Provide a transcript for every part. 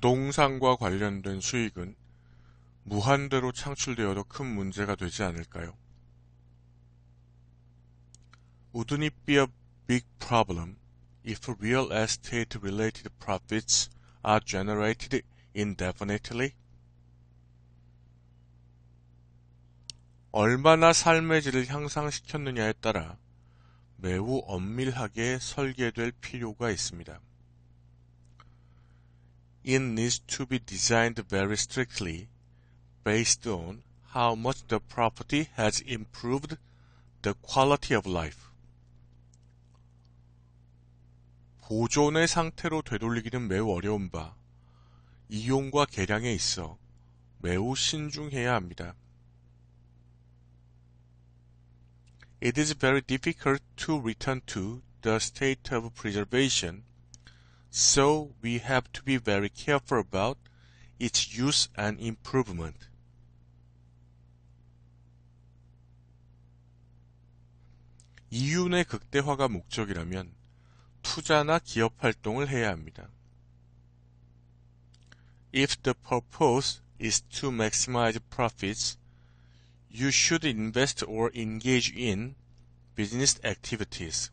부동산과 관련된 수익은 무한대로 창출되어도 큰 문제가 되지 않을까요? Be a big problem if real estate related profits are generated indefinitely? 얼마나 삶의 질을 향상시켰느냐에 따라 매우 엄밀하게 설계될 필요가 있습니다. It needs to be designed very strictly based on how much the property has improved the quality of life. 보존의 상태로 되돌리기는 매우 어려운 바, 이용과 개량에 있어 매우 신중해야 합니다. It is very difficult to return to the state of preservation, so we have to be very careful about its use and improvement. 이윤의 극대화가 목적이라면 투자나 기업 활동을 해야 합니다. If the purpose is to maximize profits, you should invest or engage in business activities.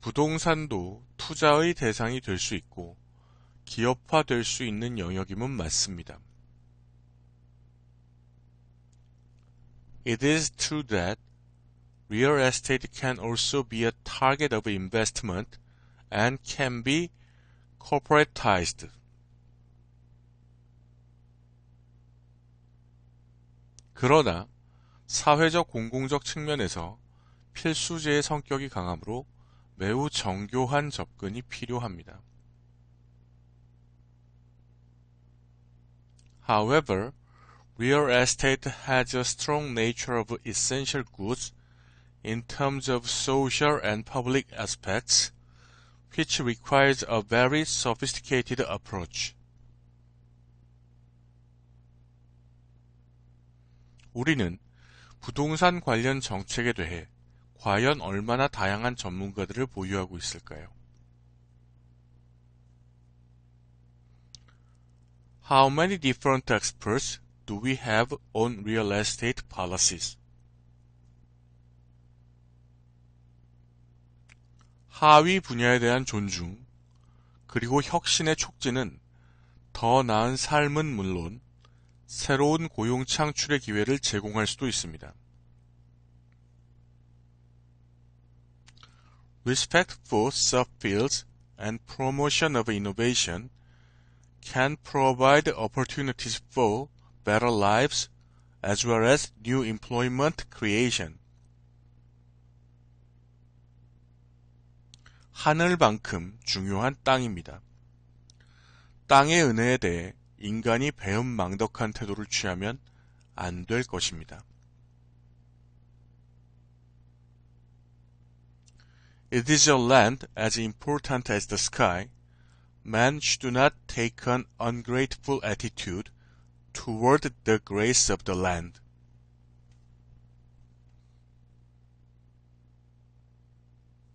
부동산도 투자의 대상이 될 수 있고 기업화 될 수 있는 영역임은 맞습니다. It is true that real estate can also be a target of investment and can be corporatized. 그러나 사회적 공공적 측면에서 필수제의 성격이 강하므로 매우 정교한 접근이 필요합니다. However, real estate has a strong nature of essential goods in terms of social and public aspects, which requires a very sophisticated approach. 우리는 부동산 관련 정책에 대해 과연 얼마나 다양한 전문가들을 보유하고 있을까요? How many different experts do we have on real estate policies? 하위 분야에 대한 존중, 그리고 혁신의 촉진은 더 나은 삶은 물론 새로운 고용 창출의 기회를 제공할 수도 있습니다. Respect for subfields and promotion of innovation can provide opportunities for better lives as well as new employment creation. 하늘만큼 중요한 땅입니다. 땅의 은혜에 대해 인간이 배은망덕한 태도를 취하면 안 될 것입니다. Is a land as important as the sky. Man should not take an ungrateful attitude toward the grace of the land.